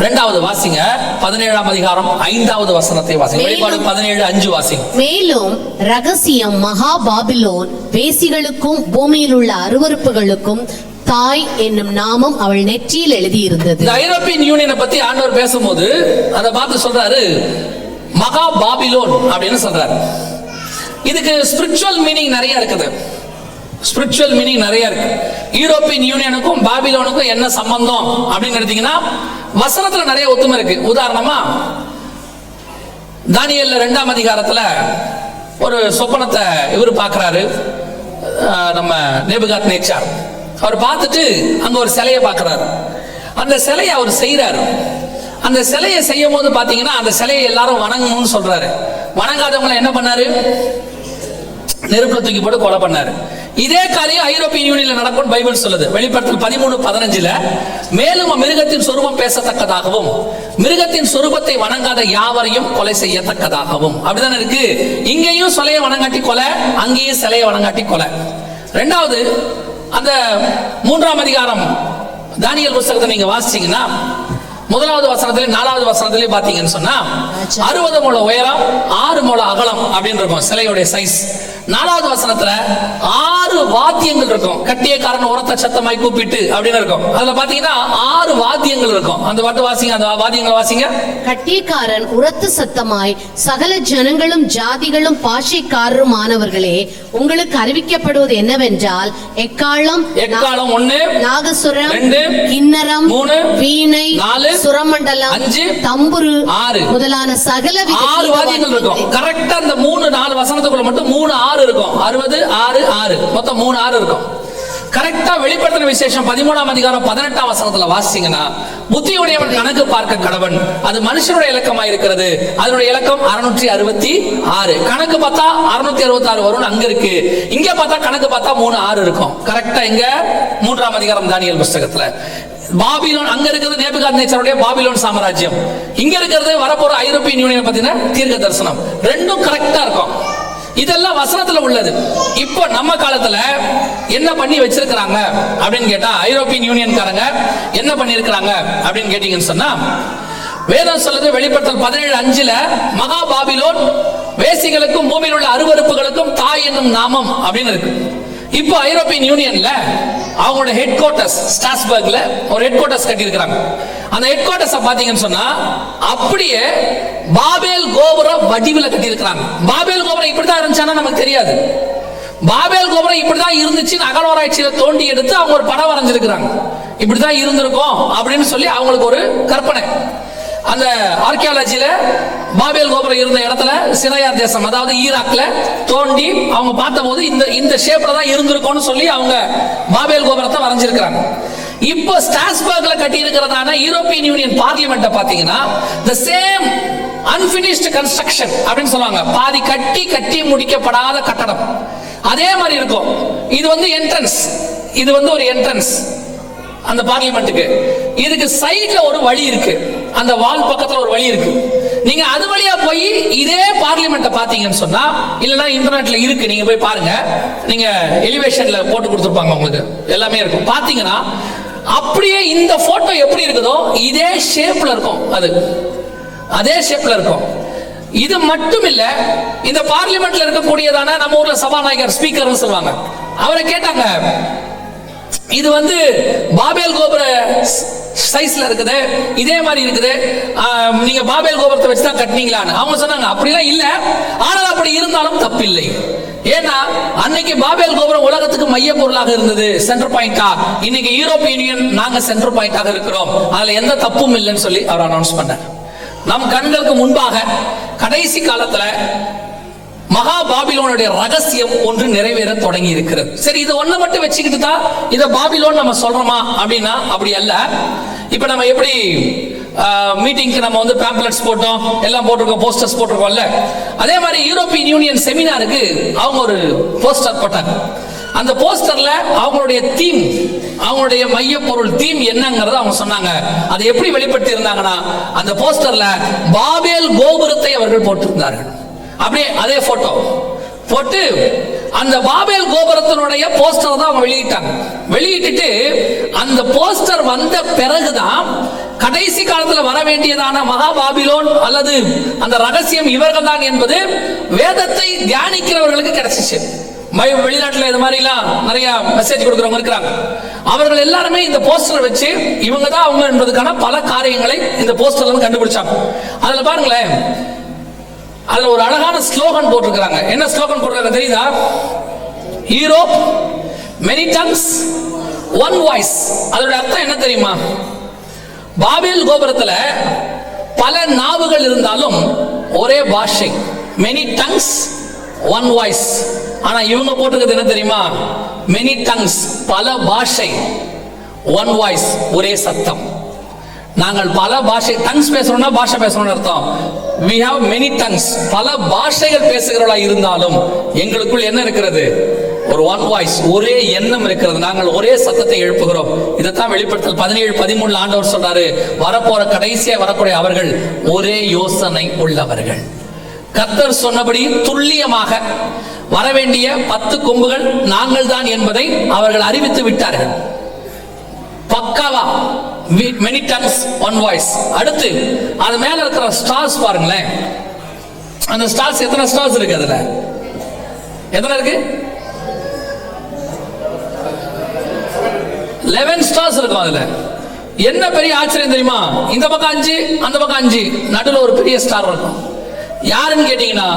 இரண்டாவது வாசிங்க. பதினேழாம் அதிகாரம் ஐந்தாவது வசனத்தை வாசிங்க. வெளிப்பாடு பதினேழு அஞ்சு வாசிங்க. மேலும் ரகசியம் மகா பாபிலோன் வேசிகளுக்கும் பூமியில் உள்ள அருவருப்புகளுக்கும் தாய் என்னும் நாமம் அவள் நெற்றியில் எழுதியிருந்தது. இந்த ஐரோப்பியன் யூனியனை பத்தி ஆண்டவர் பேசும்போது அதை பார்த்து சொல்றாரு மகா பாபிலோன் அப்படின்னு சொல்றாரு. இதுக்கு ஸ்பிரிச்சுவல் மீனிங் நிறைய இருக்குது. ஸ்பிரிச்சுவல் மீனிங் நிறைய இருக்கு. யூரோப்பியன் யூனியனுக்கும் பாபிலோனுக்கும் என்ன சம்பந்தம் அப்படின்னு எடுத்தீங்கன்னா வசனத்துல நிறைய ஒத்துமை இருக்கு. உதாரணமா தானியல்ல ரெண்டாம் அதிகாரத்துல ஒரு சொப்பனத்தை இவர் பார்க்குறாரு. நம்ம நேபுகாத் நேச்சார் அவர் பார்த்துட்டு அங்க ஒரு சிலையை பார்க்குறாரு. அந்த சிலையை அவர் செய்கிறாரு அந்த சிலையை செய்யும் போது பாத்தீங்கன்னா அந்த சிலையை எல்லாரும் வணங்கணும்னு சொல்றாரு. வணங்காதவங்களை என்ன பண்ணாரு? நெருப்புல தூக்கி போட்டு கொலை பண்ணாரு. இதே காரியம் ஐரோப்பிய யூனியன்ல நடக்கும் பைபிள் சொல்லுது. வெளிப்படுத்தல் பதிமூணு பதினஞ்சுல மேலும் மிருகத்தின் சொரூபம் பேசத்தக்கதாகவும் மிருகத்தின் சொரூபத்தை வணங்காத யாவரையும் கொலை செய்யத்தக்கதாகவும். அப்படிதானே இருக்கு? இங்கேயும் சிலையை வணங்காட்டி கொலை அங்கேயும் சிலையை வணங்காட்டி கொலை. ரெண்டாவது அந்த மூன்றாம் அதிகாரம் தானியல் புஸ்தகத்தை நீங்க வாசிச்சீங்கன்னா முதலாவது வசனத்திலே நாலாவது வசனத்திலே பாத்தீங்கன்னு சொன்னா அறுபது முழ உயரம் ஆறு முழ அகலம் அப்படின்னு இருக்கும் சிலையுடைய சைஸ் நாலாவது வசனத்துல ஆறு வாத்தியங்கள் இருக்கும். கட்டியக்காரன் உரத்த சத்தமாய் கூப்பிட்டு அப்படின்னு இருக்கும். அதுல பாத்தீங்கன்னா ஆறு வாத்தியங்கள் இருக்கும். அந்த பாட்டு வாசிங்க அந்த வாத்தியங்களை வாசிங்க. கட்டியக்காரன் உரத்து சத்தமாய் சகல ஜனங்களும் ஜாதிகளும் பாஷைக்காரருமானவர்களே உங்களுக்கு அறிவிக்கப்படுவது என்னவென்றால் எக்காலம் எக்காலம் ஒண்ணு நாகசுரம் ரெண்டு, கிண்ணரம் மூணு, வீணை நாலு, சுரமண்டலம் அஞ்சு, தம்புரு ஆறு. முதலான சகல ஆறு வாத்தியங்கள் இருக்கும். கரெக்டா அந்த மூணு நாலு வசனத்துக்குள்ள மட்டும் மூணு ஆறு இருக்கும். அறுபது ஆறு ஆறு. மொத்தம் மூணு ஆறு இருக்கும். கரெக்டா வெளிப்படுத்தின விசேஷம் பதிமூணாம் அதிகாரம் பதினெட்டாம் வசனத்துல வாசிச்சீங்கன்னா புத்தியுடையவன் கணக்கு பார்க்க கடவன். அது மனுஷனுடைய இலக்கமா இருக்கிறது. அதனுடைய இலக்கம் அறுநூற்றி அறுபத்தி ஆறு. கணக்கு பார்த்தா அறுநூத்தி அறுபத்தி ஆறு வரும் அங்க இருக்கு. இங்க பார்த்தா கணக்கு பார்த்தா மூணு ஆறு இருக்கும். கரெக்டா இங்க மூன்றாம் அதிகாரம் தானியல் புஸ்தகத்துல. பாபிலோன் அங்க இருக்கிறது நேபுகாத் நேச்சருடைய பாபிலோன் சாம்ராஜ்யம். இங்க இருக்கிறது வரப்போற ஐரோப்பியன் யூனியன் பார்த்தீங்கன்னா தீர்க்க தரிசனம். ரெண்டும் கரெக்டா இருக்கும். இதெல்லாம் வசனத்துல உள்ளது. இப்போ நம்ம காலத்துல என்ன பண்ணி வச்சிருக்கிறாங்க அப்படின்னு கேட்டா ஐரோப்பியன் யூனியன்காரங்க என்ன பண்ணிருக்கிறாங்க அப்படின்னு கேட்டீங்கன்னு சொன்னா வேதம் சொல்லுது வெளிப்படுத்தல் பதினேழு அஞ்சுல மகா பாபிலோன் வேசிகளுக்கும் பூமியில் உள்ள அருவருப்புகளுக்கும் தாய் என்னும் நாமம் அப்படின்னு இருக்கு. இப்போ ஐரோப்பியன் யூனியன்ல அவங்களோட ஹெட் குவார்டர்ஸ் ஸ்டாஸ்பர்க்ல ஒரு ஹெட் குவார்டர்ஸ் கட்டியிருக்கிறாங்க. அந்த ஹெட் குவார்டர்ஸ் பாத்தீங்கன்னு சொன்னா அப்படியே பாபேல் கோபுரம் வடிவில் கட்டியிருக்கிறாங்க. பாபேல் கோபுரம் இப்படிதான் இருந்துச்சானா நமக்கு தெரியாது. பாபேல் கோபுரம் இப்படிதான் இருந்துச்சுன்னு அகழ்வாராய்ச்சியில தோண்டி எடுத்து அவங்க ஒரு படம் வரைஞ்சிருக்கிறாங்க. இப்படிதான் இருந்திருக்கும் அப்படின்னு சொல்லி அவங்களுக்கு ஒரு கற்பனை. அந்த ஆர்கியாலஜியில பாபேல் கோபுரம் இருந்த இடத்துல சினையார் தேசம் அதாவது ஈராக்ல தோண்டி அவங்க பார்த்தபோது இந்த இந்த ஷேப்ல தான் இருந்திருக்கும்னு சொல்லி அவங்க பாபேல் கோபுரத்தை வரைஞ்சிருக்கிறாங்க. இப்போ ஸ்டாஸ்பர்க்ல கட்டி இருக்கிறதான யூரோப்பியன் யூனியன் பார்லிமெண்ட்டை பாத்தீங்கன்னா த சேம் அன்பினிஷ்டு கன்ஸ்ட்ரக்ஷன் அப்படின்னு சொல்லுவாங்க. பாதி கட்டி கட்டி முடிக்கப்படாத கட்டடம். அதே மாதிரி இருக்கும். இது வந்து என்ட்ரன்ஸ் இது வந்து ஒரு என்ட்ரன்ஸ் அந்த பார்லிமெண்ட்டுக்கு இதுக்கு சைட்ல ஒரு வழி இருக்கு. அந்த வால் பக்கத்துல ஒரு வழி இருக்கு. நீங்க அது வழியா போய் இதே பார்லிமெண்ட்டை பாத்தீங்கன்னு சொன்னா இல்லைன்னா இன்டர்நெட்ல இருக்கு நீங்க போய் பாருங்க. நீங்க எலிவேஷன்ல போட்டு கொடுத்துருப்பாங்க உங்களுக்கு. எல்லாமே இருக்கும். பாத்தீங்கன்னா அப்படியே இந்த போட்டோ எப்படி இருக்குதோ இதே ஷேப்ல இருக்கும் அது. அதே ஷேப்ல இருக்கும். இது மட்டும் இல்ல இந்த பார்லிமெண்ட்ல இருக்கக்கூடியதான நம்ம ஊர்ல சபாநாயகர் ஸ்பீக்கர்னு சொல்லுவாங்க. அவரை கேட்டாங்க இது வந்து பாபேல் கோபுர சைஸ்ல இருக்குது. இதே மாதிரி இருக்குது. நீங்க பாபேல் கோபுரத்தை வச்சு தான் கட்டினீங்களான்னு. அவங்க சொன்னாங்க அப்படிலாம் இல்ல. ஆனால் அப்படி இருந்தாலும் தப்பில்லை. ஏன்னா அன்னைக்கு பாபேல் கோபுரம் உலகத்துக்கு மைய பொருளாக இருந்தது சென்டர் பாயிண்டா இன்னைக்கு யூரோப்பிய யூனியன் நாங்க சென்டர் பாயிண்டாக இருக்கிறோம். அதுல எந்த தப்பும் இல்லைன்னு சொல்லி அவர் அனௌன்ஸ் பண்ணார். நம் கண்களுக்கு முன்பாக கடைசி காலத்துல மகா பாபிலோனுடைய ரகசியம் ஒன்று நிறைவேற தொடங்கி இருக்கிறது. சரி இதை ஒண்ணு மட்டும் வச்சுக்கிட்டு தான் இதை பாபிலோன் நம்ம சொல்றோமா? அப்படின்னா அப்படி அல்ல. இப்ப நம்ம எப்படி மீட்டிங்க்கு நம்ம வந்து பேம்ப்ளெட்ஸ் போட்டோம் எல்லாம் போட்டிருக்கோம் போஸ்டர்ஸ் போட்டிருக்கோம்ல அதே மாதிரி யூரோப்பியன் யூனியன் செமினாருக்கு அவங்க ஒரு போஸ்டர் போட்டாங்க. அந்த போஸ்டர்ல அவங்களுடைய தீம் அவங்களுடைய மைய பொருள் தீம் என்னங்கறத அவங்க சொன்னாங்க. அதை எப்படி வெளிப்படுத்தி இருந்தாங்கன்னா அந்த போஸ்டர்ல பாபேல் கோபுரத்தை அவர்கள் போட்டிருந்தார்கள். அப்படியே அதே போட்டோ போட்டு அந்த பாபேல் கோபுரத்தினுடைய போஸ்டர் தான் அவங்க வெளியிட்டாங்க. வெளியிட்டுட்டு அந்த போஸ்டர் வந்த பிறகுதான் கடைசி காலத்துல வர வேண்டியதான மகாபாபிலோன் அல்லது அந்த ரகசியம் இவர்கள் தான் என்பது வேதத்தை தியானிக்கிறவர்களுக்கு கிடைச்சிச்சு. மை- வெளிநாட்டுல இது மாதிரி எல்லாம் நிறைய மெசேஜ் கொடுக்குறவங்க இருக்கிறாங்க. அவர்கள் எல்லாருமே இந்த போஸ்டர் வச்சு இவங்க தான் அவங்க என்பதுக்கான பல காரியங்களை இந்த போஸ்டர்ல இருந்து கண்டுபிடிச்சாங்க. அதுல பாருங்களேன் அதுல ஒரு அழகான ஸ்லோகன் போட்டிருக்கிறாங்க. என்ன ஸ்லோகன் போட்டிருக்காங்க தெரியுதா? Europe many tongues one voice அதோட அர்த்தம் என்ன தெரியுமா? பாபேல் கோபுரத்துல பல நாவுகள் இருந்தாலும் ஒரே பாஷை. மெனி டங்ஸ் ஒன் வாய்ஸ் ஆனா இவங்க போட்டிருக்கிறது என்ன தெரியுமா? மெனி டங்ஸ் பல பாஷை ஒன் வாய்ஸ் ஒரே சத்தம். நாங்கள் பல பாஷை டங்ஸ் பேசுறோம்னா பாஷை பேசுறோம்னு அர்த்தம். வி ஹாவ் மெனி டங்ஸ் பல பாஷைகள் பேசுகிறவளா இருந்தாலும் எங்களுக்குள் என்ன இருக்கிறது? ஒரு ஒன் வாய்ஸ் ஒரே எண்ணம் இருக்கிறது. நாங்கள் ஒரே சத்தத்தை எழுப்புகிறோம். இதைத்தான் வெளிப்படுத்தல் பதினேழு பதிமூணுல ஆண்டவர் சொல்றாரு. வரப்போற கடைசியா வரக்கூடிய அவர்கள் ஒரே யோசனை உள்ளவர்கள். கத்தர் சொன்னபடி துல்லியமாக வரவேண்டிய பத்து கொம்புகள் நாங்கள் தான் என்பதை அவர்கள் அறிவித்து விட்டார்கள். பக்காவா? மெனி டங்ஸ் ஒன் வாய்ஸ் அடுத்து அது மேல இருக்கிற ஸ்டார்ஸ் பாருங்களேன். அந்த ஸ்டார்ஸ் எத்தனை ஸ்டார்ஸ் இருக்கு அதுல? எத்தனை இருக்கு? லெவன் ஸ்டார்ஸ் இருக்கும் அதுல. என்ன பெரிய ஆச்சரியம் தெரியுமா? இந்த பக்கம் அஞ்சு அந்த பக்கம் அஞ்சு. நடுவில் ஒரு பெரிய ஸ்டார் இருக்கும். யாருன்னு கேட்டீங்கன்னா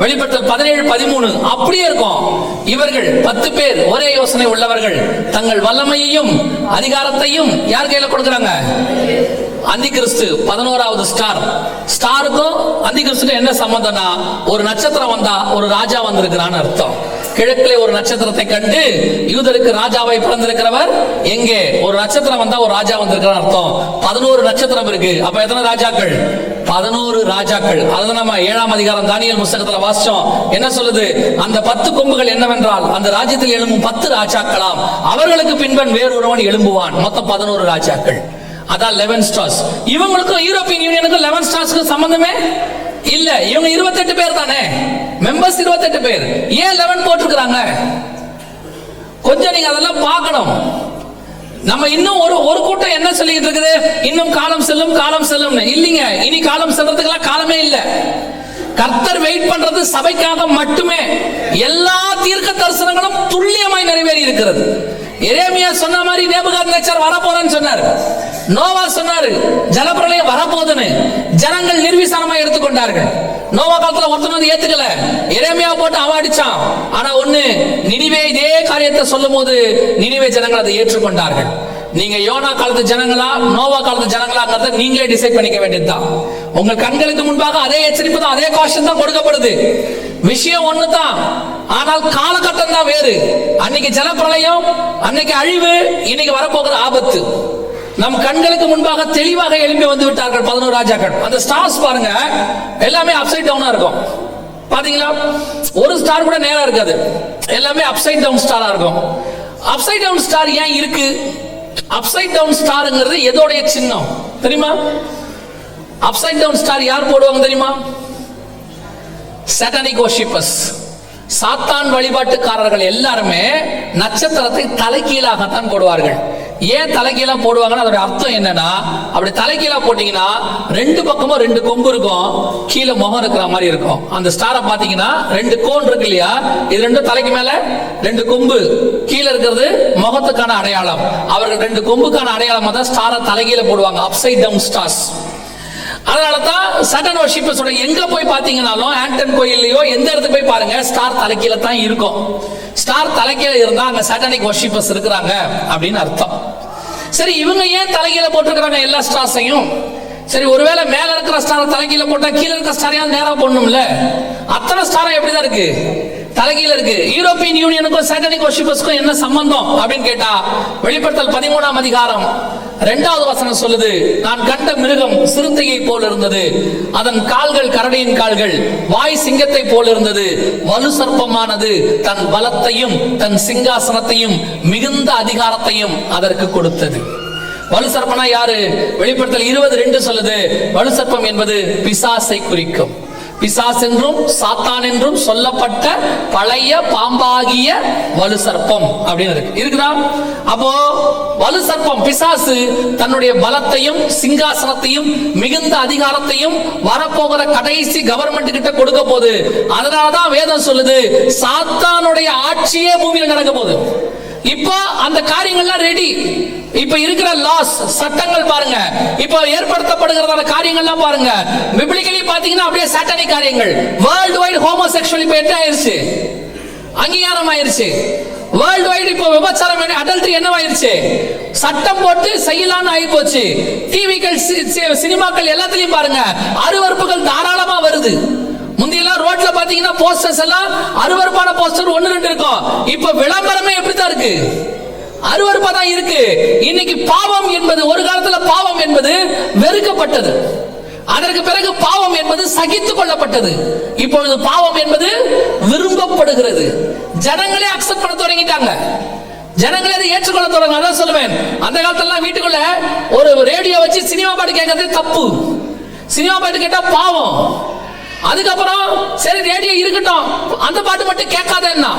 வெளிப்பட்ட பதினேழு பதிமூணு அப்படியே இருக்கும். இவர்கள் பத்து பேர் ஒரே யோசனை உள்ளவர்கள். தங்கள் வல்லமையையும் அதிகாரத்தையும் யார் கையில கொடுக்குறாங்க? அந்தி கிறிஸ்து பதினோராவது ஸ்டார். ஸ்டாருக்கும் அந்தி கிறிஸ்துக்கும் என்ன சம்பந்தம்னா ஒரு நட்சத்திரம் வந்தா ஒரு ராஜா வந்திருக்கிறான்னு அர்த்தம். கிழக்கிலே ஒரு நட்சத்திரத்தை கண்டு யூதருக்கு ராஜாவை பிறந்திருக்கிறவர் எங்கே? ஒரு நட்சத்திரம் வந்தா ஒரு ராஜா வந்திருக்கிறார் அர்த்தம். பதினோரு நட்சத்திரம் இருக்கு. அப்ப எத்தனை ராஜாக்கள்? பதினோரு ராஜாக்கள். அதுதான் நம்ம ஏழாம் அதிகாரம் தானியல் புஸ்தகத்துல வாசிச்சோம். என்ன சொல்லுது? அந்த பத்து கொம்புகள் என்னவென்றால் அந்த ராஜ்யத்தில் எழும்பும் பத்து ராஜாக்களாம். அவர்களுக்கு பின்பன் வேறொருவன் எழும்புவான். மொத்தம் பதினோரு ராஜாக்கள். அதான் லெவன் ஸ்டார்ஸ் இவங்களுக்கும் யூரோப்பியன் யூனியனுக்கும் லெவன் ஸ்டார்ஸ்க்கு சம்பந்தமே இல்ல. இவங்க 28 பேர் தானே? மெம்பர்ஸ் 28 பேர். ஏன் 11 போட்டிருக்கிறாங்க? கொஞ்சம் நீங்க அதெல்லாம் பார்க்கணும். நம்ம இன்னும் ஒரு ஒரு கூட்டம் என்ன சொல்லிட்டு இருக்குது? இன்னும் காலம் செல்லும் காலம் செல்லும் இல்லைங்க. இனி காலம் செல்றதுக்கெல்லாம் காலமே இல்லை. கர்த்தர் வெயிட் பண்றது சபைக்காக மட்டுமே. எல்லா தீர்க்க தரிசனங்களும் துல்லியமாய் நிறைவேறி இருக்கிறது. எரேமியா சொன்ன மாதிரி நேபுகாத் நேச்சர் வரப்போறேன்னு சொன்னார். நோவா சொன்னாரு ஜலப்பிரளயம் வரப்போகுதுன்னு. ஜனங்கள் நிர்விசாரமா எடுத்துக்கொண்டார்கள். நோவா காலத்துல ஒருத்தன் வந்து ஏத்துக்கல. எரேமியா போட்டு அவன் அடிச்சான். ஆனா ஒண்ணு நினிவே இதே காரியத்தை சொல்லும் போது நினிவே ஜனங்கள் அதை ஏற்றுக்கொண்டார்கள். நீங்க யோனா காலத்து ஜனங்களா நோவா காலத்து ஜனங்களாங்கிறத நீங்களே டிசைட் பண்ணிக்க வேண்டியதுதான். உங்க கண்களுக்கு முன்பாக அதே எச்சரிப்பு தான் அதே காஷன் தான் கொடுக்கப்படுது. விஷயம் ஒண்ணுதான். ஆனால் காலகட்டம் தான் வேறு. அன்னைக்கு ஜலப்பிரளயம் அன்னைக்கு அழிவு இன்னைக்கு வரப்போகிற ஆபத்து. நம் கண்களுக்கு முன்பாக தெளிவாக எழும்பி வந்து விட்டார்கள் பதினோரு ராஜாக்கள். அந்த ஸ்டார்ஸ் பாருங்க எல்லாமே அப்சைட் டவுனா இருக்கும். பாத்தீங்களா? ஒரு ஸ்டார் கூட நேரா இருக்காது. எல்லாமே அப்சைட் டவுன் ஸ்டாரா இருக்கும். அப்சைட் டவுன் ஸ்டார் ஏன் இருக்கு? அப்சைட் டவுன் ஸ்டாருங்கிறது எதோடைய சின்னம். தெரியுமா? அப்சைட் டவுன் ஸ்டார் யார் போடுவாங்க தெரியுமா? சட்டனிக் worshipers சாத்தான் வழிபாட்டுக்காரர்கள் எல்லாருமே நட்சத்திரத்தை தலைகீழாகத்தான் போடுவார்கள். ஏன் தலைகீழா போடுவாங்கன்னு அதோட அர்த்தம் என்னன்னா அப்படி தலைகீழா போட்டீங்கன்னா ரெண்டு பக்கமும் ரெண்டு கொம்பு இருக்கும். கீழே முகம் இருக்கிற மாதிரி இருக்கும். அந்த ஸ்டாரை பாத்தீங்கன்னா ரெண்டு கோன் இருக்கு இல்லையா? இது ரெண்டும் தலைக்கு மேல ரெண்டு கொம்பு. கீழே இருக்கிறது முகத்துக்கான அடையாளம். அவர்கள் ரெண்டு கொம்புக்கான அடையாளமா தான் ஸ்டாரை தலைகீழ போடுவாங்க. அப்சைட் டவுன் ஸ்டார்ஸ் அதனால தான் சட்டன் வர்ஷிப்பர்ஸோட எங்க போய் பாத்தீங்கன்னாலும் ஆண்டன் கோயில்லையோ எந்த இடத்துக்கு போய் பாருங்க ஸ்டார் தலைக்கீழ தான் இருக்கும். ஸ்டார் தலைக்கீழ இருந்தா அங்க சட்டனிக் வர்ஷிப்பர்ஸ் இருக்கிறாங்க அப்படின்னு அர்த்தம். சரி இவங்க ஏன் தலைகீழ போட்டிருக்கிறாங்க எல்லா ஸ்டார்ஸையும் சரி ஒருவேளை மேல இருக்கிற ஸ்டாரை தலைகீழ போட்டா கீழே இருக்கிற ஸ்டாரையாவது நேரா போடணும்ல? அத்தனை ஸ்டாரம் எப்படிதான் இருக்கு? தலைகீழ இருக்கு. யூரோப்பியன் யூனியனுக்கும் சாட்டனிக் வர்ஷிப்பர்ஸ்க்கும் என்ன சம்பந்தம் அப்படின்னு கேட்டா வெளிப்படுத்தல் பதிமூணாம் அதிகாரம் இரண்டாவது வசனம் சொல்லுது நான் கண்ட மிருகம் சிறுத்தையை போல் இருந்தது. அதன் கால்கள் கரடியின் கால்கள் வாய் சிங்கத்தை போல் இருந்தது. வலு சர்ப்பமானது தன் பலத்தையும் தன் சிங்காசனத்தையும் மிகுந்த அதிகாரத்தையும் அதற்கு கொடுத்தது. வலு சர்ப்பனா யாரு? வெளிப்படுத்தல் இருபது ரெண்டு சொல்லுது வலு சர்ப்பம் என்பது பிசாசை குறிக்கும். பிசாஸ் என்றும் சாத்தான் என்றும் சொல்லப்பட்ட பழைய பாம்பாகிய வலு சர்ப்பம் அப்படின்னு இருக்கு. இருக்குதா? அப்போ வலு சர்ப்பம் பிசாசு தன்னுடைய பலத்தையும் சிங்காசனத்தையும் மிகுந்த அதிகாரத்தையும் வரப்போகிற கடைசி கவர்மெண்ட் கிட்ட கொடுக்க போகுது. அதனாலதான் வேதம் சொல்லுது சாத்தானுடைய ஆட்சியே பூமியில் நடக்க போகுது. இப்போ அந்த காரியங்கள்லாம் ரெடி இப்ப இருக்கிற லாஸ் சட்டங்கள் பாருங்க. இப்போ ஏற்படுத்தப்படுகிறதான காரியங்கள்லாம் பாருங்க. பிப்ளிக்கலி பாத்தீங்கன்னா அப்படியே சாட்டனிக் காரியங்கள். வேர்ல்டு வைடு ஹோமோசெக்சுவல் இப்ப என்ன ஆயிருச்சு. அங்கீகாரம் ஆயிருச்சு வேர்ல்டு வைடு இப்போ விபச்சாரம் அடல்ட்ரி என்னவாயிருச்சு? சட்டம் போட்டு செய்யலாம்னு ஆகி போச்சு டிவிகள் சினிமாக்கள் எல்லாத்துலயும் பாருங்க. அருவறுப்புகள் தாராளமா வருது. பாத்தீங்கன்னா போஸ்டர்ஸ் எல்லாம் அருவருப்பான போஸ்டர் ஒன்னு ரெண்டு இருக்கும். இப்ப விளம்பரமே எப்படித்தான் இருக்கு? அருவருப்பா தான் இருக்கு. இன்னைக்கு பாவம் என்பது ஒரு காலத்துல பாவம் என்பது வெறுக்கப்பட்டது. அதற்கு பிறகு பாவம் என்பது சகித்துக் கொள்ளப்பட்டது. இப்பொழுது பாவம் என்பது விரும்பப்படுகிறது. ஜனங்களே அக்செப்ட் பண்ண தொடங்கிட்டாங்க. ஜனங்களே அதை ஏற்றுக்கொள்ள தொடங்க அதான் சொல்லுவேன். அந்த காலத்துல வீட்டுக்குள்ள ஒரு ரேடியோ வச்சு சினிமா பாட்டு கேட்கறது தப்பு. சினிமா பாட்டு கேட்டா பாவம். அதுக்கப்புறம் சரி ரேடியோ இருக்கட்டும். அந்த பாட்டு மட்டும் கேட்காதன்னா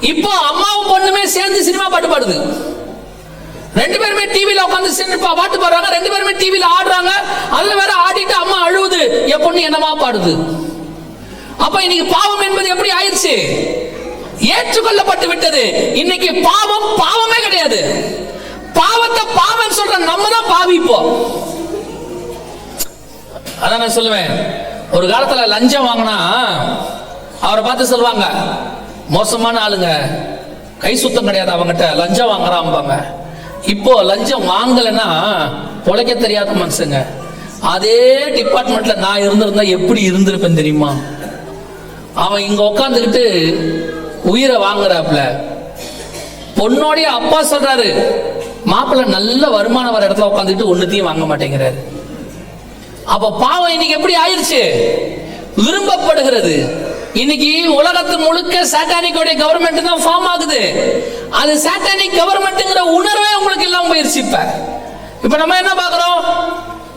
இப்போ அம்மாவும் பொண்ணுமே சேர்ந்து சினிமா பாட்டு பாடுது. ரெண்டு பேருமே டிவியில உட்காந்து சினிமா பாட்டு பாடுறாங்க. ரெண்டு பேருமே டிவியில ஆடுறாங்க. அதுல வேற ஆடிட்டு அம்மா அழுவுது. என் பொண்ணு என்னமா பாடுது? அப்ப இன்னைக்கு பாவம் என்பது எப்படி ஆயிடுச்சு? ஏற்றுக்கொள்ளப்பட்டு விட்டது. இன்னைக்கு பாவம் பாவமே கிடையாது. பாவத்தை பாவம் சொல்ற நம்ம தான் பாவிப்போம். அதான் நான் சொல்லுவேன். ஒரு காலத்தில் லஞ்சம் வாங்கினா அவரை பார்த்து சொல்லுவாங்க மோசமான ஆளுங்க. கை சுத்தம் கிடையாது அவங்ககிட்ட லஞ்சம் வாங்குறாம்பாங்க. இப்போ லஞ்சம் வாங்கலைன்னா பொழைக்க தெரியாத மனுஷங்க. அதே டிபார்ட்மெண்ட்ல நான் இருந்திருந்தா எப்படி இருந்திருப்பேன் தெரியுமா? அவன் இங்க உட்காந்துக்கிட்டு உயிரை வாங்குறாப்ல பொண்ணோடைய அப்பா சொல்றாரு மாப்பிள்ளை நல்ல வருமானம் வர இடத்துல உட்காந்துக்கிட்டு ஒன்னுத்தையும் வாங்க மாட்டேங்கிறாரு. அப்ப பாவம் இன்னைக்கு எப்படி ஆயிடுச்சு? விரும்பப்படுகிறது. இன்னைக்கு உலகத்து முழுக்க சாட்டானிக்கோடைய கவர்மெண்ட் தான் ஃபார்ம் ஆகுது. அது சாட்டானிக் கவர்மெண்ட்ங்கிற உணர்வே உங்களுக்கு இல்லாம போயிருச்சு இப்ப. இப்ப நம்ம என்ன பாக்குறோம்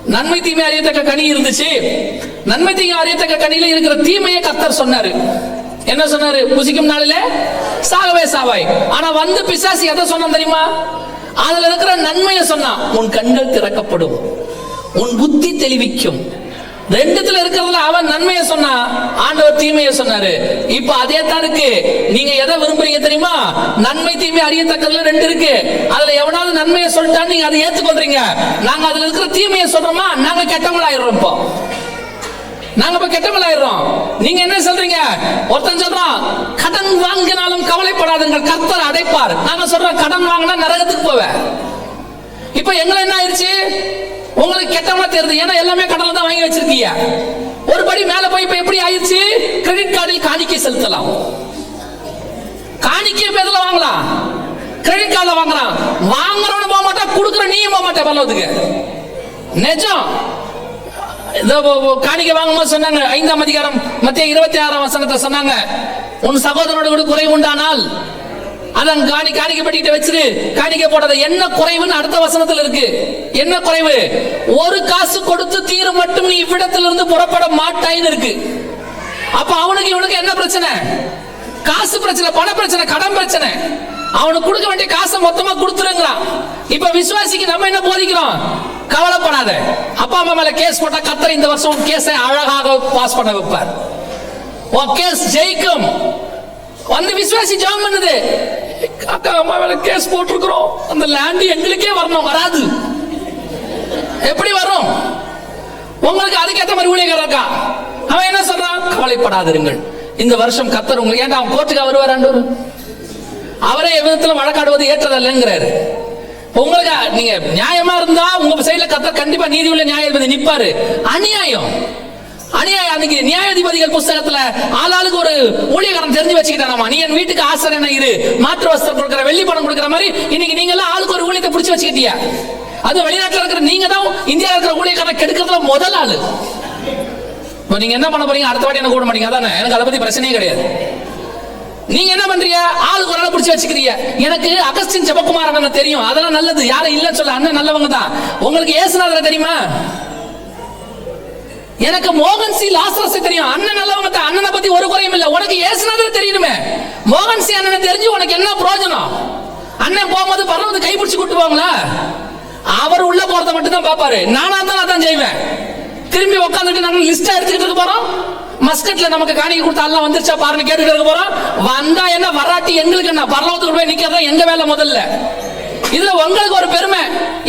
நன்மை தீமை அறியத்தக்க கனி இருந்துச்சு. நன்மை தீமை அறியத்தக்க கனியில இருக்கிற தீமையை கத்தர் சொன்னாரு. என்ன சொன்னாரு? புசிக்கும் நாளில சாகவே சாவாய். ஆனா வந்து பிசாசி எதை சொன்னான் தெரியுமா? அதுல இருக்கிற நன்மையை சொன்னான். உன் கண்கள் திறக்கப்படும். உன் புத்தி தெளிவிக்கும். ரெண்டுத்துல இருக்கிறதுல அவன் நன்மையை சொன்னா ஆண்டவர் தீமையை சொன்னாரு. இப்ப அதே தான் இருக்கு. நீங்க எதை விரும்புறீங்க தெரியுமா? நன்மை தீமை அறியத்தக்கதுல ரெண்டு இருக்கு. அதுல எவனாவது நன்மையை சொல்லிட்டான்னு நீங்க அதை ஏத்துக்கொள்றீங்க. நாங்க அதுல இருக்கிற தீமையை சொல்றோமா? நாங்க கெட்டவங்களாயிடுறோம் இப்போ. நாங்க இப்ப கெட்டவங்களாயிடுறோம். நீங்க என்ன சொல்றீங்க? ஒருத்தன் சொல்றான் கடன் வாங்கினாலும் கவலைப்படாதுங்கள் கர்த்தர் அடைப்பார். நாங்க சொல்றோம் கடன் வாங்கினா நரகத்துக்கு போவேன். இப்ப எங்களை என்ன ஆயிடுச்சு உங்களுக்கு கெட்டவங்களா தெரியுது. ஏன்னா எல்லாமே கடன்ல தான் வாங்கி வச்சிருக்கீங்க. ஒரு படி மேல போய் இப்ப எப்படி ஆயிடுச்சு? கிரெடிட் கார்டில் காணிக்கை செலுத்தலாம். காணிக்கை இப்ப எதுல வாங்கலாம்? கிரெடிட் கார்டில் வாங்குறான் வாங்குறவனு போக மாட்டா கொடுக்குற நீயும் போக மாட்டேன் பல்லவத்துக்கு நிஜம். இதோ காணிக்கை வாங்கும்போது சொன்னாங்க ஐந்தாம் அதிகாரம் மத்திய இருபத்தி ஆறாம் வசனத்தை சொன்னாங்க உன் சகோதரனோட கூட குறை உண்டானால் அதன் காணி காணிக்க பெட்டிட்டு வச்சிரு. காணிக்கை போடாத என்ன குறைவுன்னு அடுத்த வசனத்துல இருக்கு. என்ன குறைவு? ஒரு காசு கொடுத்து தீர மட்டும் நீ இவ்விடத்திலிருந்து புறப்பட மாட்டாயின்னு இருக்கு. அப்ப அவனுக்கு இவனுக்கு என்ன பிரச்சனை? காசு பிரச்சனை பண பிரச்சனை கடன் பிரச்சனை. அவனுக்கு கொடுக்க வேண்டிய காசை மொத்தமா கொடுத்துருங்கிறான். இப்ப விசுவாசிக்கு நம்ம என்ன போதிக்கிறோம்? கவலைப்படாத. அப்பா அம்மா மேல கேஸ் போட்டா கத்தர் இந்த வருஷம் கேஸை அழகாக பாஸ் பண்ண வைப்பார். ஓ கேஸ் ஜெயிக்கும். வந்து விசுவாசி ஜாம் பண்ணுது. அக்கா அம்மா மேல கேஸ் போட்டிருக்கிறோம். அந்த லேண்டு எங்களுக்கே வரணும் வராது. எப்படி வரும்? உங்களுக்கு அதுக்கேற்ற மாதிரி ஊழியர்கள் இருக்கா? அவன் என்ன சொல்றான்? கவலைப்படாதிருங்கள். இந்த வருஷம் கத்தர் உங்களுக்கு ஏன்டா அவன் கோர்ட்டுக்கு வருவார் ஆண்டவர்? அவரே விதத்துல வழக்காடுவது ஏற்றதல்லங்கிறாரு. உங்களுக்கு நீங்க நியாயமா இருந்தா உங்க சைடுல கத்தர் கண்டிப்பா நீதி உள்ள நியாயம் நிப்பாரு. அநியாயம். அநியாயம் அன்னைக்கு நியாயாதிபதிகள் புஸ்தகத்துல ஆளாளுக்கு ஒரு ஊழியக்காரன் தெரிஞ்சு வச்சுக்கிட்டானாமா? நீ என் வீட்டுக்கு ஆசிரியர் இரு? மாற்று வஸ்திரம் கொடுக்குற வெள்ளி பணம் கொடுக்குற மாதிரி இன்னைக்கு நீங்க எல்லாம் ஆளுக்கு ஒரு ஊழியத்தை பிடிச்சி வச்சுக்கிட்டியா? அது வெளிநாட்டுல இருக்கிற நீங்க தான் இந்தியாவில் இருக்கிற ஊழியக்காரனை கெடுக்கிறதுல முதல் ஆளு. இப்போ நீங்க என்ன பண்ண போறீங்க? அடுத்த வாட்டி என்ன கூட மாட்டீங்க? அதானே? எனக்கு அதை பத்தி பிரச்சனையே கிடையாது. நீங்க என்ன பண்றீங்க? ஆளுக்கு ஒரு ஆளை பிடிச்சி வச்சுக்கிறீங்க. எனக்கு அகஸ்டின் ஜெபக்குமார் அண்ணன் தெரியும்? அதெல்லாம் நல்லது. யாரும் இல்லைன்னு சொல்ல. அண்ணன் நல்லவங்க தான். உங்களுக்கு ஏசுநாதரை தெரியுமா? எனக்கு மோகன் சி லாஸ்ரஸ் தெரியும். அண்ணன் நல்லவங்க தான். அண்ணனை பத்தி ஒரு குறையும் இல்லை. உனக்கு ஏசுனதுல தெரியணுமே. மோகன் சி அண்ணனை தெரிஞ்சு உனக்கு என்ன பிரயோஜனம் அண்ணன் போகும்போது பரவது கைப்பிடிச்சு கூட்டு போவாங்களா அவர் உள்ள போறத மட்டும் தான் பாப்பாரு நானா தான் அதான் செய்வேன். திரும்பி உட்காந்துட்டு நாங்க லிஸ்டா எடுத்துக்கிட்டு இருக்க போறோம். மஸ்கட்ல நமக்கு காணிக்க கொடுத்தா எல்லாம் வந்துருச்சா பாருன்னு கேட்டுக்கிட்டு இருக்க போறோம். வந்தா என்ன வராட்டி எங்களுக்கு என்ன? பரலோகத்துக்கு போய் நிக்கிறதா எங்க வேலை முதல்ல? இதுல உங்களுக்கு ஒரு பெருமை.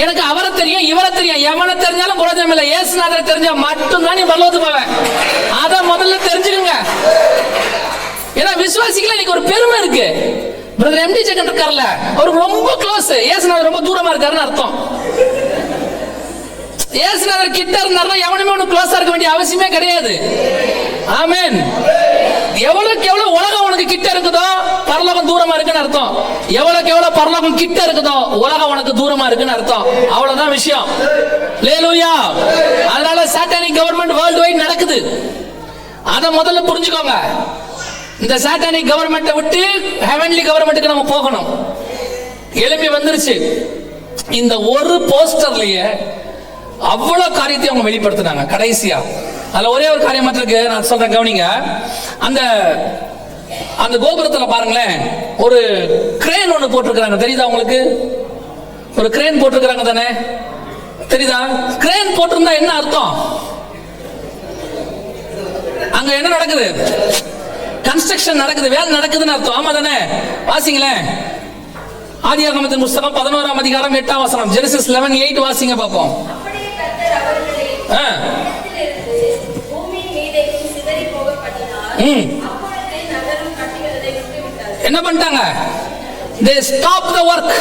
எனக்கு அவரை தெரியும் இவரை தெரியும். எவனை தெரிஞ்சாலும் பிரயோஜனம் இல்லை. ஏசுநாதரை தெரிஞ்சா மட்டும்தான் நீ பரலோகத்துக்கு போவேன் அதை முதல்ல தெரிஞ்சுக்கோங்க. ஏன்னா விசுவாசிக்கல எனக்கு ஒரு பெருமை இருக்கு. பிரதர் எம்டி ஜெகன் இருக்கார்ல அவருக்கு ரொம்ப க்ளோஸ் ஏசுநாதர் ரொம்ப தூரமா இருக்காருன்னு அர்த்தம். ஏசுநாதர் கிட்ட இருந்தாருன்னா எவனுமே ஒன்று க்ளோஸா இருக்க வேண்டிய அவசியமே கிடையாது. ஆமென். எவ்வளவுக்கு எவ்வளவு உலகம் உனக்கு கிட்ட இருக்குதோ பரலோகம் தூரமா இருக்குன்னு அர்த்தம். எவ்வளவுக்கு எவ்வளவு பரலோகம் கிட்ட இருக்குதோ உலகம் உனக்கு தூரமா இருக்குன்னு அர்த்தம். அவ்வளவுதான் விஷயம். லேலூயா அதனால சாட்டானிக் கவர்மெண்ட் வேர்ல்டு வைட் நடக்குது. அதை முதல்ல புரிஞ்சுக்கோங்க. இந்த சாட்டானிக் கவர்மெண்ட்டை விட்டு ஹெவன்லி கவர்மெண்ட்டுக்கு நம்ம போகணும். எழுப்பி வந்துருச்சு. இந்த ஒரு போஸ்டர்லயே அவ்வளவு காரியத்தை அவங்க வெளிப்படுத்தினாங்க. கடைசியா. அதுல ஒரே ஒரு காரியம் மட்டும் இருக்கு. நான் சொல்றேன் கவனிங்க. அந்த அந்த கோபுரத்துல பாருங்களேன் ஒரு கிரேன் ஒண்ணு போட்டிருக்கிறாங்க. தெரியுதா உங்களுக்கு? ஒரு கிரேன் போட்டிருக்கிறாங்க தானே? தெரியுதா? கிரேன் போட்டிருந்தா என்ன அர்த்தம்? அங்க என்ன நடக்குது? கன்ஸ்ட்ரக்ஷன் நடக்குது வேலை நடக்குதுன்னு அர்த்தம். ஆமா தானே? வாசிங்களேன். ஆதியாகமத்தின் புஸ்தகம் பதினோராம் அதிகாரம் எட்டாம் வசனம். ஜெனசிஸ் லெவன் எயிட் வாசிங்க பார்ப்போம். என்ன பண்ணிட்டாங்க? தே ஸ்டாப் த ஒர்க்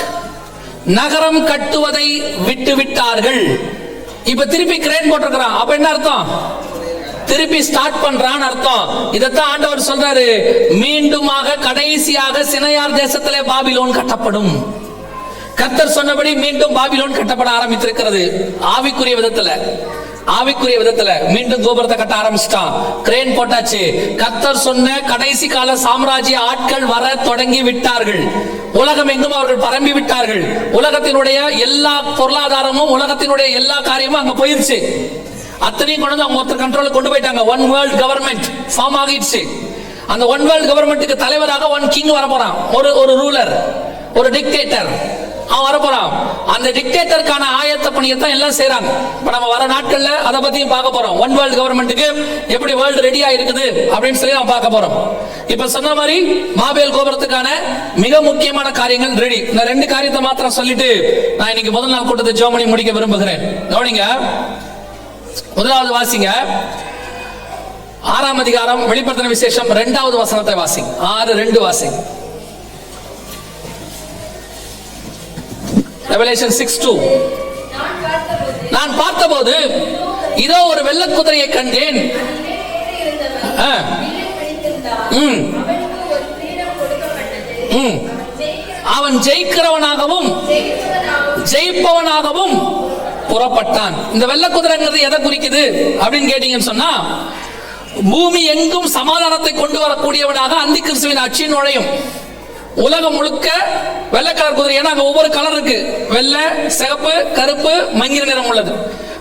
நகரம் கட்டுவதை விட்டு விட்டார்கள். இப்ப திருப்பி கிரேன் போட்டிருக்கிறான். அப்ப என்ன அர்த்தம்? திருப்பி ஸ்டார்ட் பண்றான்னு அர்த்தம். இதைத்தான் ஆண்டவர் சொல்றாரு. மீண்டுமாக கடைசியாக சினையார் தேசத்திலே பாபிலோன் கட்டப்படும். கத்தர் சொன்னபடி மீண்டும் பாபிலோன் கட்டப்பட ஆரம்பித்திருக்கிறது. ஆவிக்குரிய விதத்துல. ஆவிக்குரிய விதத்துல மீண்டும் கோபுரத்தை கட்ட ஆரம்பிச்சிட்டான். கிரேன் போட்டாச்சு. கத்தர் சொன்ன கடைசி கால சாம்ராஜ்ய ஆட்கள் வர தொடங்கி விட்டார்கள். உலகம் எங்கும் அவர்கள் பரம்பி விட்டார்கள். உலகத்தினுடைய எல்லா பொருளாதாரமும் உலகத்தினுடைய எல்லா காரியமும் அங்க போயிருச்சு. அத்தனையும் கொண்டு வந்து அவங்க ஒருத்தர் கண்ட்ரோல் கொண்டு போயிட்டாங்க. ஒன் வேர்ல்ட் கவர்மெண்ட் ஃபார்ம் ஆகிடுச்சு. அந்த ஒன் வேர்ல்ட் கவர்மெண்ட்டுக்கு தலைவராக ஒன் கிங் வர போறான். ஒரு ஒரு ரூலர் ஒரு டிக்டேட்டர் அவன் வரப்போறான். அந்த டிக்டேட்டருக்கான ஆயத்த பணியை தான் எல்லாம் செய்யறாங்க இப்ப நம்ம வர நாட்கள்ல அதை பத்தியும் பார்க்க போறோம். ஒன் வேர்ல்டு கவர்மெண்ட்டுக்கு எப்படி வேர்ல்டு ரெடியா இருக்குது அப்படின்னு சொல்லி நம்ம பார்க்க போறோம். இப்ப சொன்ன மாதிரி மாபேல் கோபுரத்துக்கான மிக முக்கியமான காரியங்கள் ரெடி இந்த ரெண்டு காரியத்தை மாத்திரம் சொல்லிட்டு நான் இன்னைக்கு முதல் நாள் கூட்டத்தை ஜோமணி முடிக்க விரும்புகிறேன். கவனிங்க. முதலாவது வாசிங்க. ஆறாம் அதிகாரம் வெளிப்படுத்தின விசேஷம் இரண்டாவது வசனத்தை வாசிங்க. ஆறு ரெண்டு வாசிங்க. ரெவலேஷன் சிக்ஸ் டூ நான் பார்த்தபோது இதோ ஒரு வெள்ளக் குதிரையை கண்டேன். ஆ, ம், ம். அவன் ஜெயிக்கிறவனாகவும் ஜெயிப்பவனாகவும் புறப்பட்டான். இந்த வெள்ளக்குதிரைங்கிறது எதை குறிக்குது அப்படின்னு கேட்டீங்கன்னு சொன்னா பூமி எங்கும் சமாதானத்தை கொண்டு வரக்கூடியவனாக அந்தி கிறிஸ்துவின் ஆட்சி நுழையும். உலகம் முழுக்க வெள்ளை கலர் குதிரை. ஏன்னா அங்க ஒவ்வொரு கலர் இருக்கு. வெள்ளை சிகப்பு கருப்பு மங்கிர நிறம் உள்ளது.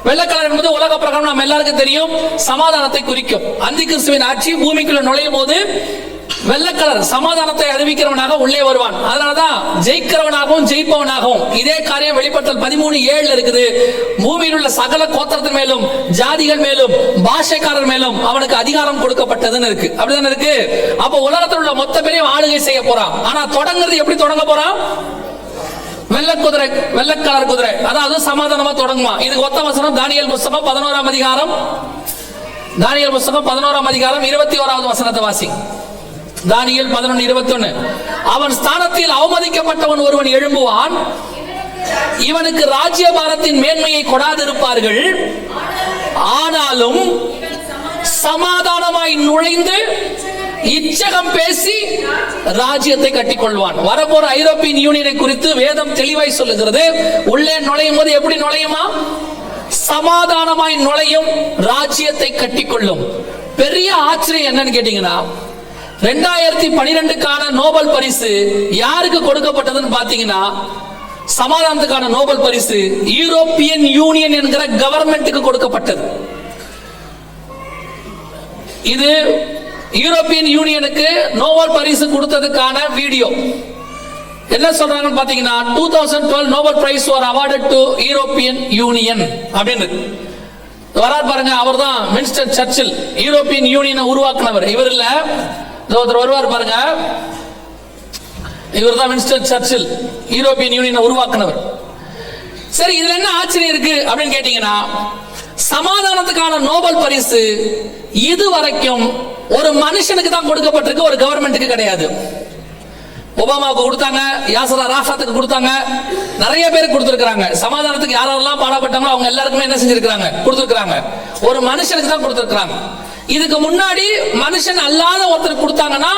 வெள்ளை கலர் என்பது உலக பிரகாரம் நம்ம எல்லாருக்கும் தெரியும். சமாதானத்தை குறிக்கும். அந்தி கிறிஸ்துவின் ஆட்சி பூமிக்குள்ள நுழையும் போது வெள்ளக்கலர் சமாதானத்தை அறிவிக்கிறவனாக உள்ளே வருவான். அதனாலதான் ஜெயிக்கிறவனாகவும் ஜெயிப்பவனாகவும் இதே காரியம் வெளிப்பட்டல் பதிமூணு ஏழுல இருக்குது. பூமியில் உள்ள சகல கோத்திரத்தின் மேலும் ஜாதிகள் மேலும் பாஷைக்காரர் மேலும் அவனுக்கு அதிகாரம் கொடுக்கப்பட்டதுன்னு இருக்கு. அப்படிதானே இருக்கு? அப்ப உலகத்தில் உள்ள மொத்த பேரையும் ஆளுகை செய்ய போறான். ஆனா தொடங்குறது எப்படி தொடங்க போறான்? வெள்ள குதிரை வெள்ளை கலர் குதிரை. அதாவது சமாதானமா தொடங்குமா? இதுக்கு ஒத்த வசனம் தானியல் புஸ்தகம் பதினோராம் அதிகாரம். தானியல் புஸ்தகம் பதினோராம் அதிகாரம் இருபத்தி ஓராவது வசனத்தை வாசி. தானியல் பதினொன்று இருபத்தொன்னு. அவன் ஸ்தானத்தில் அவமதிக்கப்பட்டவன் ஒருவன் எழும்புவான். இவனுக்கு ராஜ்யபாரத்தின் மேன்மையை கொடாதிருப்பார்கள். ஆனாலும் சமாதானமாய் நுழைந்து இச்சகம் பேசி ராஜ்யத்தை கட்டிக்கொள்வான். வரப்போற ஐரோப்பியன் யூனியனை குறித்து வேதம் தெளிவாய் சொல்லுகிறது. உள்ளே நுழையும் போது எப்படி நுழையுமா? சமாதானமாய் நுழையும் ராஜ்யத்தை கட்டிக்கொள்ளும். பெரிய ஆச்சரியம் என்னன்னு கேட்டீங்கன்னா ரெண்டாயிரத்தி பனிரெண்டுக்கான நோபல் பரிசு யாருக்கு கொடுக்கப்பட்டதுன்னு பாத்தீங்கன்னா சமாதானத்துக்கான நோபல் பரிசு யூரோப்பியன் யூனியன் என்கிற கவர்மெண்ட்டுக்கு கொடுக்கப்பட்டது. இது யூரோப்பியன் யூனியனுக்கு நோபல் பரிசு கொடுத்ததுக்கான வீடியோ. என்ன சொல்றாங்கன்னு பாத்தீங்கன்னா two thousand twelve Nobel prize for awarded to European Union அப்படின்னு. வரார் பாருங்க அவர் தான் மின்ஸ்டர் சர்ச்சில் யூரோப்பியன் யூனியனை உருவாக்குனவர். இவர் இல்லை ஒருத்தர் வருவார் பாருங்க. இவர் தான் வின்ஸ்டன் சர்ச்சில் யூரோப்பியன் யூனியனை உருவாக்குனவர். சரி இதுல என்ன ஆச்சரியம் இருக்கு அப்படின்னு கேட்டீங்கன்னா சமாதானத்துக்கான நோபல் பரிசு இது வரைக்கும் ஒரு மனுஷனுக்கு தான் கொடுக்கப்பட்டிருக்கு ஒரு கவர்மெண்ட்டுக்கு கிடையாது. ஒபாமாவுக்கு கொடுத்தாங்க யாசர் ராஃபாத்துக்கு கொடுத்தாங்க நிறைய பேருக்கு கொடுத்துருக்காங்க சமாதானத்துக்கு யாரெல்லாம் பாடப்பட்டாங்களோ அவங்க எல்லாருக்குமே என்ன செஞ்சிருக்காங்க கொடுத்துருக்காங்க ஒரு மனுஷனுக்கு தான் கொடுத்துருக்காங்க இதுக்கு முன்னாடி மனுஷன் அல்லாத ஒருத்தர் கொடுத்தாங்கன்னா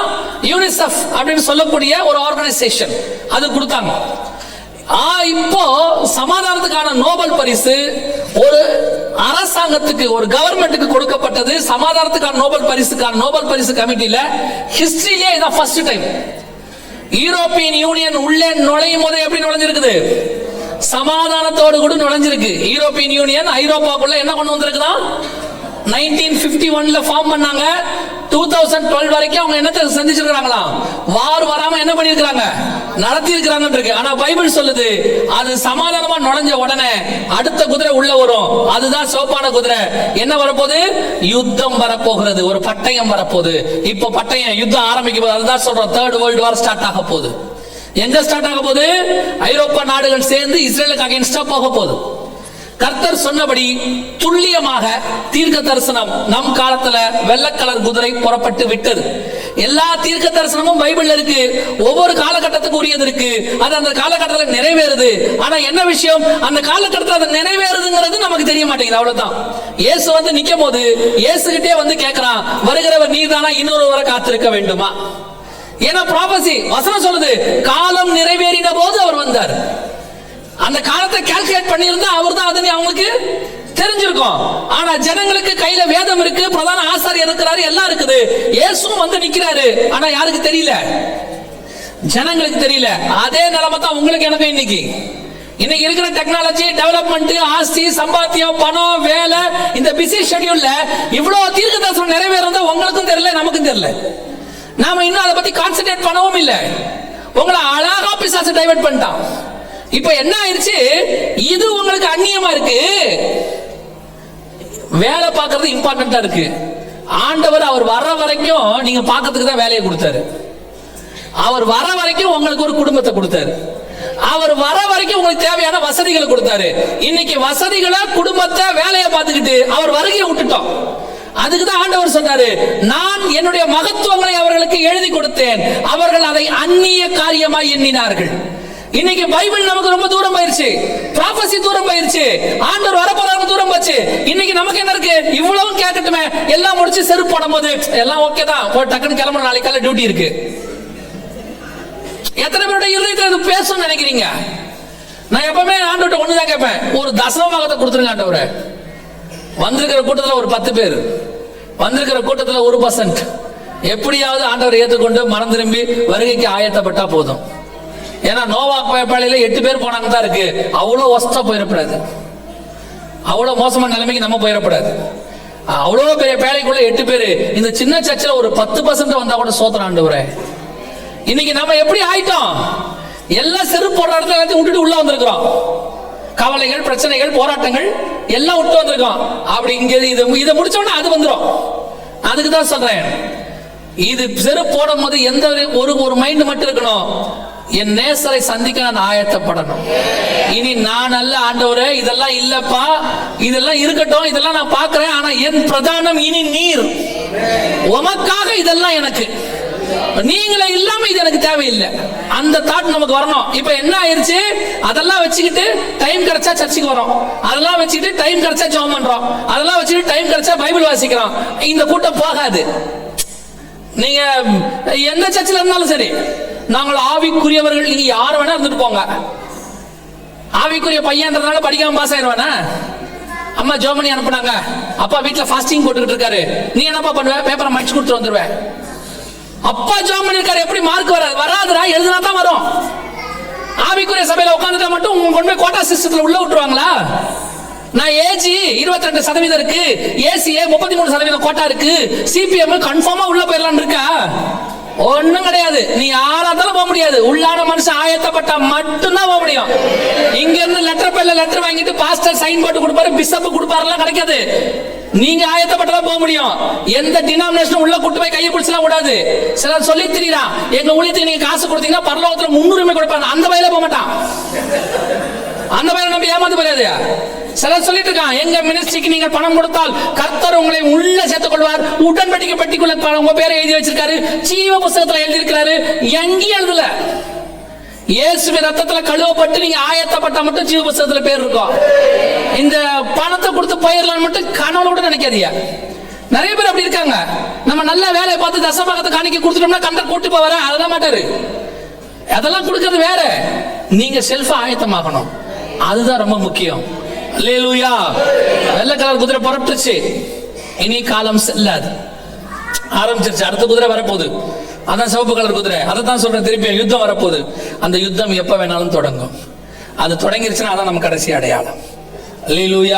யூனிசெஃப் அப்படின்னு சொல்லக்கூடிய ஒரு ஆர்கனைசேஷன் அது கொடுத்தாங்க. இப்போ சமாதானத்துக்கான நோபல் பரிசு ஒரு அரசாங்கத்துக்கு ஒரு கவர்மெண்ட்டுக்கு கொடுக்கப்பட்டது சமாதானத்துக்கான நோபல் பரிசுக்கான நோபல் பரிசு கமிட்டியில ஹிஸ்டரியிலே இதான் ஃபர்ஸ்ட் டைம் யூரோப்பியன் யூனியன் உள்ளே நுழையும் போதே எப்படி நுழைஞ்சிருக்குது? சமாதானத்தோடு கூட நுழைஞ்சிருக்கு. யூரோப்பியன் யூனியன் ஐரோப்பாக்குள்ள என்ன கொண்டு வந்திருக்குதான் நைன்டீன் பிப்டி ஒன்ல ஃபார்ம் பண்ணாங்க. டூ தௌசண்ட் டுவெல் வரைக்கும் அவங்க என்னத்தை செஞ்சிருக்காங்களாம் வார் வராம என்ன பண்ணிருக்கிறாங்க நடத்தி இருக்கிறாங்க இருக்கு ஆனா பைபிள் சொல்லுது அது சமாதானமா நுழைஞ்ச உடனே அடுத்த குதிரை உள்ள வரும். அதுதான் சோப்பான குதிரை. என்ன வரப்போகுது? யுத்தம் வரப்போகிறது. ஒரு பட்டயம் வரப்போகுது. இப்போ பட்டயம் யுத்தம் ஆரம்பிக்கும் போது அதுதான் சொல்றோம் தேர்ட் வேர்ல்டு வார் ஸ்டார்ட் ஆக போகுது. எங்க ஸ்டார்ட் ஆக போகுது? ஐரோப்பா நாடுகள் சேர்ந்து இஸ்ரேலுக்கு அகைன்ஸ்டா போக போகுது. கர்த்தர் சொன்னபடி துல்லியமாக தீர்க்க தரிசனம் நம் காலத்துல வெள்ளை கலர் குதிரை புறப்பட்டு விட்டது. எல்லா தீர்க்க தரிசனமும் பைபிள்ல இருக்கு. ஒவ்வொரு காலகட்டத்துக்கு உரியது இருக்கு. அது அந்த காலகட்டத்தில் நிறைவேறுது. ஆனா என்ன விஷயம்? அந்த காலகட்டத்தில் அது நிறைவேறுதுங்கிறது நமக்கு தெரிய மாட்டேங்குது. அவ்வளவுதான். இயேசு வந்து நிக்கும் போது இயேசுகிட்டே வந்து கேட்கிறான் வருகிறவர் நீதானா இன்னொருவரை காத்திருக்க வேண்டுமா? ஏன்னா ப்ராபசி வசனம் சொல்லுது காலம் நிறைவேறின போது அவர் வந்தார். அந்த காலத்தை கால்குலேட் பண்ணியிருந்தா அவர் தான் அதுன்னு அவங்களுக்கு தெரிஞ்சிருக்கும். ஆனா ஜனங்களுக்கு கையில வேதம் இருக்கு பிரதான ஆசாரியர் இருக்கிறாரு எல்லாம் இருக்குது. இயேசுவும் வந்து நிக்கிறாரு. ஆனா யாருக்கு தெரியல? ஜனங்களுக்கு தெரியல. அதே நிலைமை தான் உங்களுக்கு எனக்கு இன்னைக்கு. இன்னைக்கு இருக்கிற டெக்னாலஜி டெவலப்மெண்ட் ஆஸ்தி சம்பாத்தியம் பணம் வேலை இந்த பிஸி ஷெடியூல்ல இவ்வளவு தீர்க்க தரிசனம் நிறைவேறதா உங்களுக்கும் தெரியல நமக்கும் தெரியல. நாம இன்னும் அதை பத்தி கான்சென்ட்ரேட் பண்ணவும் இல்லை. உங்களை அழகா பிசாசு டைவர்ட் பண்ணிட்டான். இப்போ என்ன ஆயிடுச்சு இது உங்களுக்கு அந்நியமா இருக்கு. வேலை பார்க்கறது இம்பார்ட்டண்டா இருக்கு. ஆண்டவர் அவர் வர வரைக்கும் நீங்க பார்க்கறதுக்கு தான் வேலையை கொடுத்தாரு. அவர் வர வரைக்கும் உங்களுக்கு ஒரு குடும்பத்தை கொடுத்தாரு. அவர் வர வரைக்கும் உங்களுக்கு தேவையான வசதிகளை கொடுத்தாரு. இன்னைக்கு வசதிகளை குடும்பத்தை வேலையை பார்த்துக்கிட்டு அவர் வருகையை விட்டுட்டோம். அதுக்கு தான் ஆண்டவர் சொன்னாரு நான் என்னுடைய மகத்துவங்களை அவர்களுக்கு எழுதி கொடுத்தேன். அவர்கள் அதை அந்நிய காரியமாய் எண்ணினார்கள். இன்னைக்கு பைபிள் நமக்கு ரொம்ப தூரம் போயிருச்சு. ப்ராபசி தூரம் போயிருச்சு. ஆண்டவர் வரப்போறாங்க தூரம் போச்சு. இன்னைக்கு நமக்கு என்ன இருக்கு? இவ்வளவும் கேட்கட்டுமே. எல்லாம் முடிச்சு செருப்பு போடும் போது எல்லாம் ஓகே தான். ஒரு டக்குன்னு கிளம்புற நாளைக்கு காலையில டியூட்டி இருக்கு. எத்தனை பேருடைய இருதயத்தில் இது பேசணும்னு நினைக்கிறீங்க? நான் எப்பவுமே ஆண்டவர்கிட்ட ஒண்ணுதான் கேட்பேன். ஒரு தசமபாகத்தை கொடுத்துருங்க ஆண்டவரை. வந்திருக்கிற கூட்டத்தில் ஒரு பத்து பேர். வந்திருக்கிற கூட்டத்தில் ஒரு பர்சன்ட் எப்படியாவது ஆண்டவரை ஏற்றுக்கொண்டு மனம் திரும்பி வருகைக்கு ஆயத்தப்பட்டா போதும். ஏன்னா நோவா பயப்பாளியில எட்டு பேர் போனாங்க தான் இருக்கு. அவ்வளோ ஒஸ்தா போயிடக்கூடாது அவ்வளோ மோசமான நிலைமைக்கு நம்ம போயிடக்கூடாது அவ்வளோ பெரிய பேழைக்குள்ள எட்டு பேர். இந்த சின்ன சர்ச்சில் ஒரு பத்து பர்சன்ட் வந்தா கூட சோத்திரம் ஆண்டவரே. இன்னைக்கு நம்ம எப்படி ஆயிட்டோம்? எல்லாம் செருப்பு போடுற இடத்துல எல்லாத்தையும் விட்டுட்டு உள்ள வந்திருக்கிறோம். கவலைகள் பிரச்சனைகள் போராட்டங்கள் எல்லாம் விட்டு வந்திருக்கோம் அப்படி இங்க இது இதை முடிச்ச அது வந்துடும் அதுக்கு தான் சொல்றேன். இது செருப்பு போடும் போது எந்த ஒரு- ஒரு ஒரு மைண்ட் மட்டும் இருக்கணும். என் நேசரை சந்திக்க நான் ஆயத்தப்படணும். இனி நான் அல்ல ஆண்டவரே இதெல்லாம் இல்லப்பா. இதெல்லாம் இருக்கட்டும் இதெல்லாம் நான் பார்க்கிறேன். ஆனா என் பிரதானம் இனி நீர். உமக்காக இதெல்லாம் எனக்கு. நீங்களே இல்லாம இது எனக்கு தேவையில்லை. அந்த தாட் நமக்கு வரணும். இப்ப என்ன ஆயிருச்சு? அதெல்லாம் வச்சுக்கிட்டு டைம் கிடைச்சா சர்ச்சுக்கு வரோம். அதெல்லாம் வச்சுக்கிட்டு டைம் கிடைச்சா ஜோம் பண்றோம். அதெல்லாம் வச்சுக்கிட்டு டைம் கிடைச்சா பைபிள் வாசிக்கிறோம். இந்த கூட்டம் போகாது. நீங்க எந்த சர்ச்சில் இருந்தாலும் சரி நாங்கள் ஆவிக்குரியவர்கள் நீங்க யார் வேணா இருந்துட்டு போங்க. ஆவிக்குரிய பையன்றதுனால படிக்காம பாஸ் ஆயிடுவானா அம்மா ஜெர்மனி அனுப்புனாங்க. அப்பா வீட்டுல ஃபாஸ்டிங் போட்டுக்கிட்டு இருக்காரு. நீ என்னப்பா பண்ணுவ? பேப்பரை மடிச்சு கொடுத்துட்டு வந்துருவேன் அப்பா ஜெர்மனி இருக்காரு எப்படி மார்க் வராது? வராதுடா எழுதினா தான் வரும். ஆவிக்குரிய சபையில உட்காந்துட்டா மட்டும் உங்க கொண்டு போய் கோட்டா சிஸ்டத்துல உள்ள விட்டுருவாங்களா? நான் ஏஜி 22% சதவீதம் இருக்கு. ஏசிஏ முப்பத்தி மூணு சதவீதம் கோட்டா இருக்கு. சிபிஎம் கன்ஃபார்மா உள்ள போயிடலாம் இருக்கா? ஒண்ணும் கிடையாது. நீ யாராத்தாலும் போக முடியாது. உள்ளான மனுஷன் ஆயத்தப்பட்டா மட்டும்தான் போக முடியும். இங்க இருந்து லெட்டர் பேர்ல லெட்டர் வாங்கிட்டு பாஸ்டர் சைன் போட்டு கொடுப்பாரு பிஷப் கொடுப்பாருலாம் கிடைக்காது. நீங்க ஆயத்தப்பட்டதா போக முடியும். எந்த டினாமினேஷன் உள்ள கூட்டு போய் கையை பிடிச்சலாம் கூடாது. சிலர் சொல்லி திரியறான் எங்க ஊழியத்துக்கு நீங்க காசு கொடுத்தீங்கன்னா பரலோகத்துல முன்னுரிமை கொடுப்பாங்க. அந்த வயல போக மாட்டான். அந்த வயல நம்ம ஏமாந்து போறாது சிலர் சொல்லிட்டு இருக்கான் எங்க மினிஸ்ட்ரிக்கு நீங்கள் பணம் கொடுத்தால் கர்த்தர் உங்களை உள்ள சேர்த்துக் கொள்வார். உடன்படிக்கை பெட்டிக்குள்ள ப- உங்க பேரை எழுதி வச்சிருக்காரு. ஜீவ புஸ்தகத்துல எழுதி இருக்கிறாரு எங்கேயும் எழுதல. இயேசுவின் ரத்தத்துல கழுவப்பட்டு நீங்க ஆயத்தப்பட்ட மட்டும் ஜீவ புஸ்தகத்துல பேர் இருக்கும். இந்த பணத்தை கொடுத்து போயிடலாம் மட்டும் கனவுல கூட நினைக்காதீங்க. நிறைய பேர் அப்படி இருக்காங்க. நம்ம நல்ல வேலையை பார்த்து தசபாகத்தை காணிக்க கொடுத்துட்டோம்னா கண்டர் கூட்டு போவார? அதெல்லாம் மாட்டாரு. அதெல்லாம் கொடுக்கறது வேற. நீங்க செல்ஃபா ஆயத்தமாகணும். அதுதான் ரொம்ப முக்கியம். அல்லேலூயா வெள்ளை கலர் குதிரை புறப்பட்டுச்சு இனி காலம் செல்லாது. ஆரம்பிச்சிருச்சு. அடுத்த குதிரை வரப்போகுது. அதான் சிவப்பு கலர் குதிரை. அதை தான் சொல்றேன். திருப்பி யுத்தம் வரப்போகுது. அந்த யுத்தம் எப்ப வேணாலும் தொடங்கும். அது தொடங்கிருச்சுன்னா அதான் நம்ம கடைசி அடையாளம். அல்லேலூயா